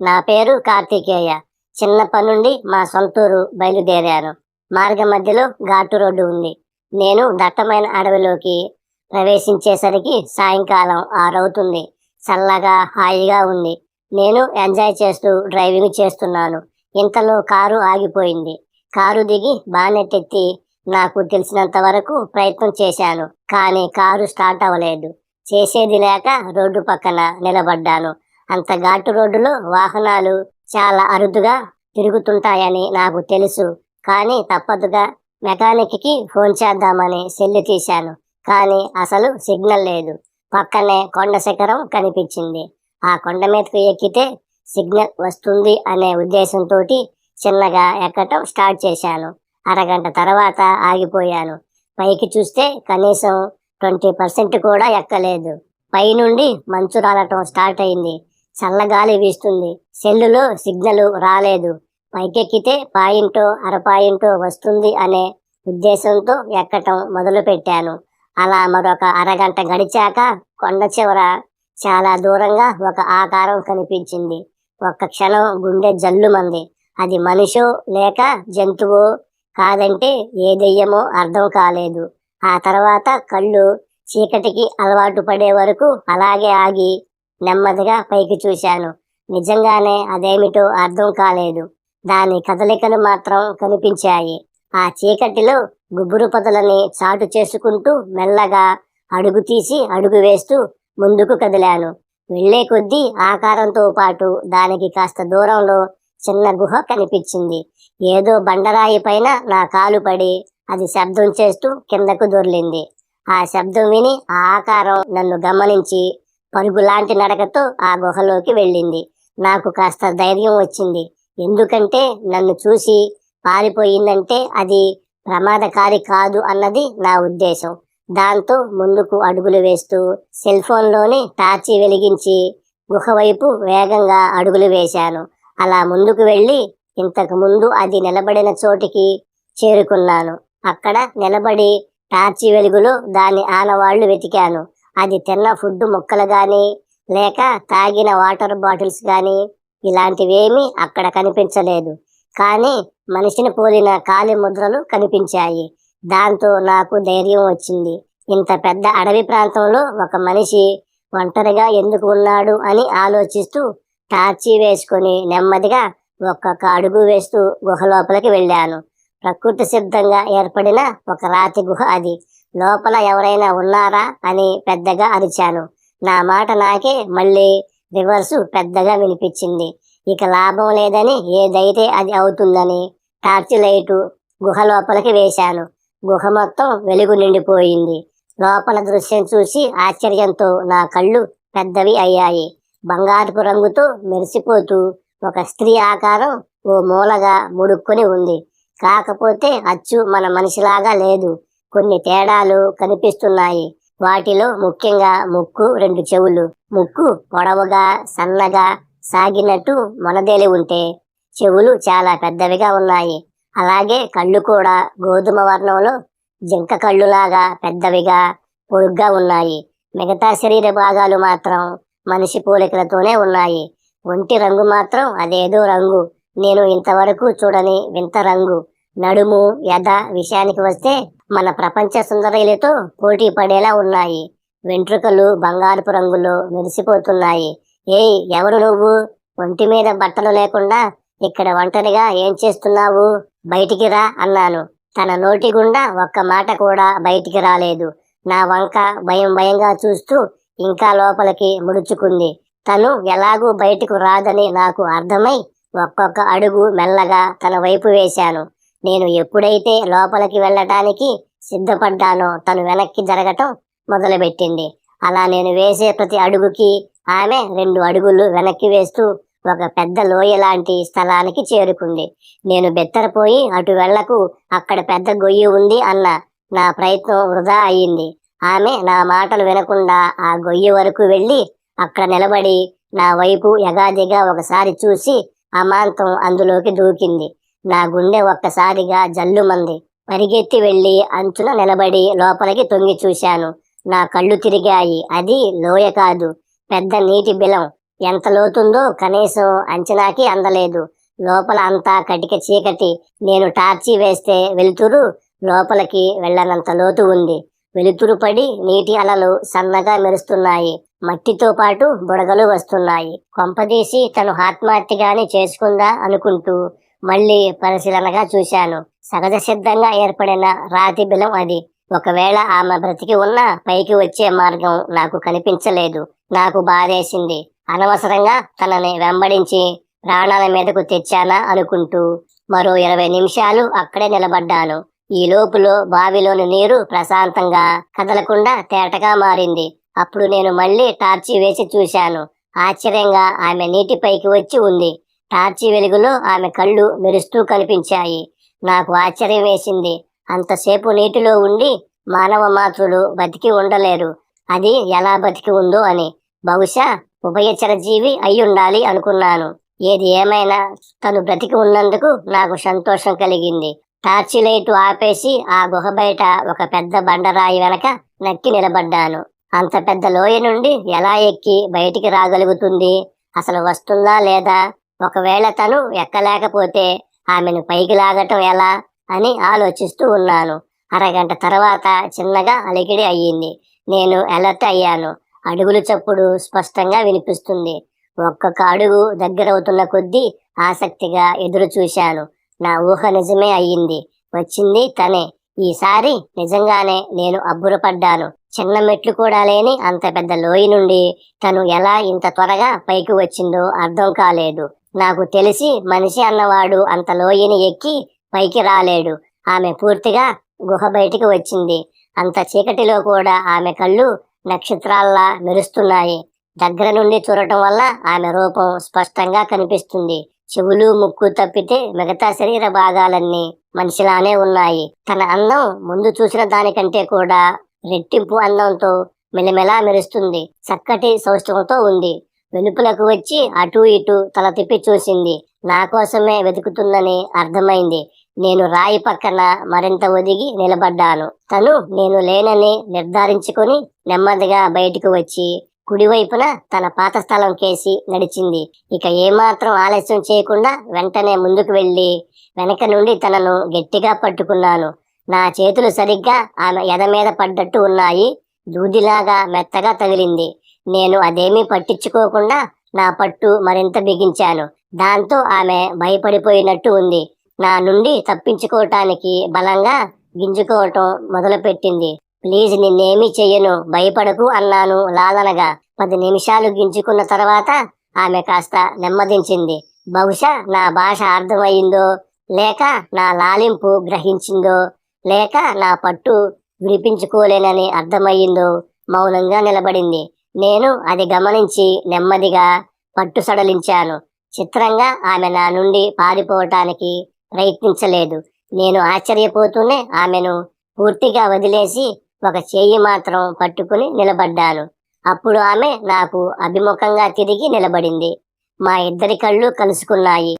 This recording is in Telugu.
నా పేరు కార్తికేయ. చిన్నప్పటి నుండి మా సొంతూరు బయలుదేరాను. మార్గ మధ్యలో ఘాటు రోడ్డు ఉంది. నేను దట్టమైన అడవిలోకి ప్రవేశించేసరికి సాయంకాలం ఆరవుతుంది. చల్లగా హాయిగా ఉంది. నేను ఎంజాయ్ చేస్తూ డ్రైవింగ్ చేస్తున్నాను. ఇంతలో కారు ఆగిపోయింది. కారు దిగి బానెట్టెత్తి నాకు తెలిసినంత వరకు ప్రయత్నం చేశాను. కానీ కారు స్టార్ట్ అవ్వలేదు. చేసేది లేక రోడ్డు పక్కన నిలబడ్డాను. అంత ఘాటు రోడ్డులో వాహనాలు చాలా అరుదుగా తిరుగుతుంటాయని నాకు తెలుసు. కానీ తప్పదుగా మెకానిక్కి ఫోన్ చేద్దామని సెల్లు తీశాను. కానీ అసలు సిగ్నల్ లేదు. పక్కనే కొండ శిఖరం కనిపించింది. ఆ కొండ మీదకు ఎక్కితే సిగ్నల్ వస్తుంది అనే ఉద్దేశంతో చిన్నగా ఎక్కటం స్టార్ట్ చేశాను. అరగంట తర్వాత ఆగిపోయాను. పైకి చూస్తే కనీసం ట్వంటీ పర్సెంట్ కూడా ఎక్కలేదు. పైనుండి మంచు రాలటం స్టార్ట్ అయింది. చల్లగాలి వీస్తుంది. సెల్లులో సిగ్నల్ రాలేదు. పైకెక్కితే పాయింటో అరపాయింటో వస్తుంది అనే ఉద్దేశంతో ఎక్కటం మొదలుపెట్టాను. అలా మరొక అరగంట గడిచాక కొండ చివర చాలా దూరంగా ఒక ఆకారం కనిపించింది. ఒక్క క్షణం గుండె జల్లుమంది. అది మనిషో లేక జంతువో కాదంటే ఏ దెయ్యమో అర్థం కాలేదు. ఆ తర్వాత కళ్ళు చీకటికి అలవాటు పడే వరకు అలాగే ఆగి నెమ్మదిగా పైకి చూశాను. నిజంగానే అదేమిటో అర్థం కాలేదు. దాని కదలికలు మాత్రం కనిపించాయి. ఆ చీకటిలో గుబురు పొదలని చాటు చేసుకుంటూ మెల్లగా అడుగు తీసి అడుగు వేస్తూ ముందుకు కదిలాను. వెళ్ళే కొద్దీ ఆకారంతో పాటు దానికి కాస్త దూరంలో చిన్న గుహ కనిపించింది. ఏదో బండరాయి పైన నా కాలు పడి అది శబ్దం చేస్తూ కిందకు దొర్లింది. ఆ శబ్దం విని ఆ ఆకారం నన్ను గమనించి పరుగులాంటి నడకతో ఆ గుహలోకి వెళ్ళింది. నాకు కాస్త ధైర్యం వచ్చింది. ఎందుకంటే నన్ను చూసి పారిపోయిందంటే అది ప్రమాదకారి కాదు అన్నది నా ఉద్దేశం. దాంతో ముందుకు అడుగులు వేస్తూ సెల్ ఫోన్లోని టార్చి వెలిగించి గుహ వైపు వేగంగా అడుగులు వేశాను. అలా ముందుకు వెళ్ళి ఇంతకు ముందు అది నిలబడిన చోటికి చేరుకున్నాను. అక్కడ నిలబడి టార్చి వెలుగులో దాని ఆనవాళ్ళు వెతికాను. అది తిన్న ఫుడ్ ముక్కలు కానీ లేక తాగిన వాటర్ బాటిల్స్ కానీ ఇలాంటివేమీ అక్కడ కనిపించలేదు. కానీ మనిషిని పోలిన కాలి ముద్రలు కనిపించాయి. దాంతో నాకు ధైర్యం వచ్చింది. ఇంత పెద్ద అడవి ప్రాంతంలో ఒక మనిషి ఒంటరిగా ఎందుకు ఉన్నాడు అని ఆలోచిస్తూ టార్చి వేసుకొని నెమ్మదిగా ఒక్కొక్క అడుగు వేస్తూ గుహ లోపలికి వెళ్ళాను. ప్రకృతి సిద్ధంగా ఏర్పడిన ఒక రాతి గుహ అది. లోపల ఎవరైనా ఉన్నారా అని పెద్దగా అరిచాను. నా మాట నాకే మళ్ళీ రివర్సు పెద్దగా వినిపించింది. ఇక లాభం లేదని ఏదైతే అది అవుతుందని టార్చ్ లైటు గుహ లోపలికి వేశాను. గుహ మొత్తం వెలుగు నిండిపోయింది. లోపల దృశ్యం చూసి ఆశ్చర్యంతో నా కళ్ళు పెద్దవి అయ్యాయి. బంగారపు రంగుతో మెరిసిపోతూ ఒక స్త్రీ ఆకారం ఓ మూలగా ముడుక్కొని ఉంది. కాకపోతే అచ్చు మన మనిషిలాగా లేదు. కొన్ని తేడాలు కనిపిస్తున్నాయి. వాటిలో ముఖ్యంగా ముక్కు రెండు చెవులు. ముక్కు పొడవుగా సన్నగా సాగినట్టు మొనదేలి ఉంటే చెవులు చాలా పెద్దవిగా ఉన్నాయి. అలాగే కళ్ళు కూడా గోధుమ వర్ణంలో జింక కళ్ళులాగా పెద్దవిగా పొడుగ్గా ఉన్నాయి. మిగతా శరీర భాగాలు మాత్రం మనిషి పోలికలతోనే ఉన్నాయి. ఒంటి రంగు మాత్రం అదేదో రంగు. నేను ఇంతవరకు చూడని వింత రంగు. నడుము యథ విషయానికి వస్తే మన ప్రపంచ సుందరీలతో పోటీ పడేలా ఉన్నాయి. వెంట్రుకలు బంగారపు రంగులో మెరిసిపోతున్నాయి. ఏయ్ ఎవరు నువ్వు? ఒంటి మీద బట్టలు లేకుండా ఇక్కడ ఒంటరిగా ఏం చేస్తున్నావు? బయటికి రా అన్నాను. తన నోటి గుండా ఒక్క మాట కూడా బయటికి రాలేదు. నా వంక భయం భయంగా చూస్తూ ఇంకా లోపలికి ముడుచుకుంది. తను ఎలాగూ బయటకు రాదని నాకు అర్థమై ఒక్కొక్క అడుగు మెల్లగా తన వైపు వేశాను. నేను ఎప్పుడైతే లోపలికి వెళ్ళటానికి సిద్ధపడ్డానో తను వెనక్కి జరగటం మొదలుపెట్టింది. అలా నేను వేసే ప్రతి అడుగుకి ఆమె రెండు అడుగులు వెనక్కి వేస్తూ ఒక పెద్ద లోయ లాంటి స్థలానికి చేరుకుంది. నేను బెత్తరపోయి అటు వెళ్ళకు అక్కడ పెద్ద గొయ్యి ఉంది అన్న నా ప్రయత్నం వృధా అయ్యింది ఆమె నా మాటలు వినకుండా ఆ గొయ్యి వరకు వెళ్ళి అక్కడ నిలబడి నా వైపు యగాదిగా ఒకసారి చూసి అమాంతం అందులోకి దూకింది. నా గుండె ఒక్కసారిగా జల్లుమంది. పరిగెత్తి వెళ్ళి అంచున నిలబడి లోపలికి తొంగి చూశాను. నా కళ్ళు తిరిగాయి. అది లోయ కాదు. పెద్ద నీటి బిలం. ఎంత లోతుందో కనీసం అంచనాకి అందలేదు. లోపల అంతా కటిక చీకటి. నేను టార్చి వేస్తే వెలుతురు లోపలికి వెళ్ళనంత లోతు ఉంది. వెలుతురు పడి నీటి అలలు సన్నగా మెరుస్తున్నాయి. మట్టితో పాటు బుడగలు వస్తున్నాయి. కొంపదీసి తను ఆత్మహత్యగానే చేసుకుందా అనుకుంటూ మళ్ళీ పరిశీలనగా చూశాను. సహజ సిద్ధంగా ఏర్పడిన రాతి బిలం అది. ఒకవేళ ఆమె బ్రతికి ఉన్న పైకి వచ్చే మార్గం నాకు కనిపించలేదు. నాకు బాధేసింది. అనవసరంగా తనని వెంబడించి ప్రాణాల మీదకు తెచ్చానా అనుకుంటూ మరో ఇరవై నిమిషాలు అక్కడే నిలబడ్డాను. ఈ లోపులో బావిలోని నీరు ప్రశాంతంగా కదలకుండా తేటగా మారింది. అప్పుడు నేను మళ్ళీ టార్చి వేసి చూశాను. ఆశ్చర్యంగా ఆమె నీటిపైకి వచ్చి ఉంది. టార్చి వెలుగులో ఆమె కళ్ళు మెరుస్తూ కనిపించాయి. నాకు ఆశ్చర్యం వేసింది. అంతసేపు నీటిలో ఉండి మానవ మాతృలు బతికి ఉండలేరు. అది ఎలా బతికి ఉందో అని. బహుశా ఉభయచర జీవి అయ్యుండాలి అనుకున్నాను. ఏది ఏమైనా తను బ్రతికి ఉన్నందుకు నాకు సంతోషం కలిగింది. టార్చి లైటు ఆపేసి ఆ గుహ బయట ఒక పెద్ద బండరాయి వెనక నక్కి నిలబడ్డాను. అంత పెద్ద లోయ నుండి ఎలా ఎక్కి బయటికి రాగలుగుతుంది? అసలు వస్తుందా లేదా? ఒకవేళ తను ఎక్కలేకపోతే ఆమెను పైకి లాగటం ఎలా అని ఆలోచిస్తూ ఉన్నాను. అరగంట తర్వాత చిన్నగా అలికిడి అయ్యింది. నేను అలర్ట్ అయ్యాను. అడుగుల చప్పుడు స్పష్టంగా వినిపిస్తుంది. ఒక్కొక్క అడుగు దగ్గరవుతున్న కొద్దీ ఆసక్తిగా ఎదురు చూశాను. నా ఊహ నిజమే అయ్యింది. వచ్చింది తనే. ఈసారి నిజంగానే నేను అబ్బురపడ్డాను. చిన్న మెట్లు కూడా లేని అంత పెద్ద లోయ నుండి తను ఎలా ఇంత త్వరగా పైకి వచ్చిందో అర్థం కాలేదు. నాకు తెలిసి మనిషి అన్నవాడు అంత లోయని ఎక్కి పైకి రాలేడు. ఆమె పూర్తిగా గుహ బయటికి వచ్చింది. అంత చీకటిలో కూడా ఆమె కళ్ళు నక్షత్రాల్లా మెరుస్తున్నాయి. దగ్గర నుండి చూడటం వల్ల ఆమె రూపం స్పష్టంగా కనిపిస్తుంది. చెవులు ముక్కు తప్పితే మిగతా శరీర భాగాలన్నీ మనిషిలానే ఉన్నాయి. తన అందం ముందు చూసిన దానికంటే కూడా రెట్టింపు అందంతో మెలమెలా మెరుస్తుంది. చక్కటి సౌష్ఠవంతో ఉంది. వెనుకలకు వచ్చి అటు ఇటు తల తిప్పి చూసింది. నా కోసమే వెతుకుతుందని అర్థమైంది. నేను రాయి పక్కన మరింత ఒదిగి నిలబడ్డాను. తను నేను లేనని నిర్ధారించుకొని నెమ్మదిగా బయటికి వచ్చి కుడివైపున తన పాత స్థలం కేసి నడిచింది. ఇక ఏమాత్రం ఆలస్యం చేయకుండా వెంటనే ముందుకు వెళ్ళి వెనక నుండి తనను గట్టిగా పట్టుకున్నాను. నా చేతులు సరిగ్గా ఆమె ఎద మీద పడ్డట్టు ఉన్నాయి. దూదిలాగా మెత్తగా తగిలింది. నేను అదేమీ పట్టించుకోకుండా నా పట్టు మరింత బిగించాను. దాంతో ఆమె భయపడిపోయినట్టు ఉంది. నా నుండి తప్పించుకోవటానికి బలంగా గింజుకోవటం మొదలుపెట్టింది. ప్లీజ్ నిన్నేమీ చెయ్యను భయపడకు అన్నాను లాలనగా పది నిమిషాలు గింజుకున్న తర్వాత ఆమె కాస్త నెమ్మదించింది. బహుశా నా భాష అర్థమయ్యిందో లేక నా లాలింపు గ్రహించిందో లేక నా పట్టు విడిపించుకోలేనని అర్థమయ్యిందో మౌనంగా నిలబడింది. నేను అది గమనించి నెమ్మదిగా పట్టు సడలించాను. చిత్రంగా ఆమె నా నుండి పారిపోవటానికి ప్రయత్నించలేదు. నేను ఆశ్చర్యపోతూనే ఆమెను పూర్తిగా వదిలేసి ఒక చేయి మాత్రం పట్టుకుని నిలబడ్డాను. అప్పుడు ఆమె నాకు అభిముఖంగా తిరిగి నిలబడింది. మా ఇద్దరి కళ్ళు కలుసుకున్నాయి.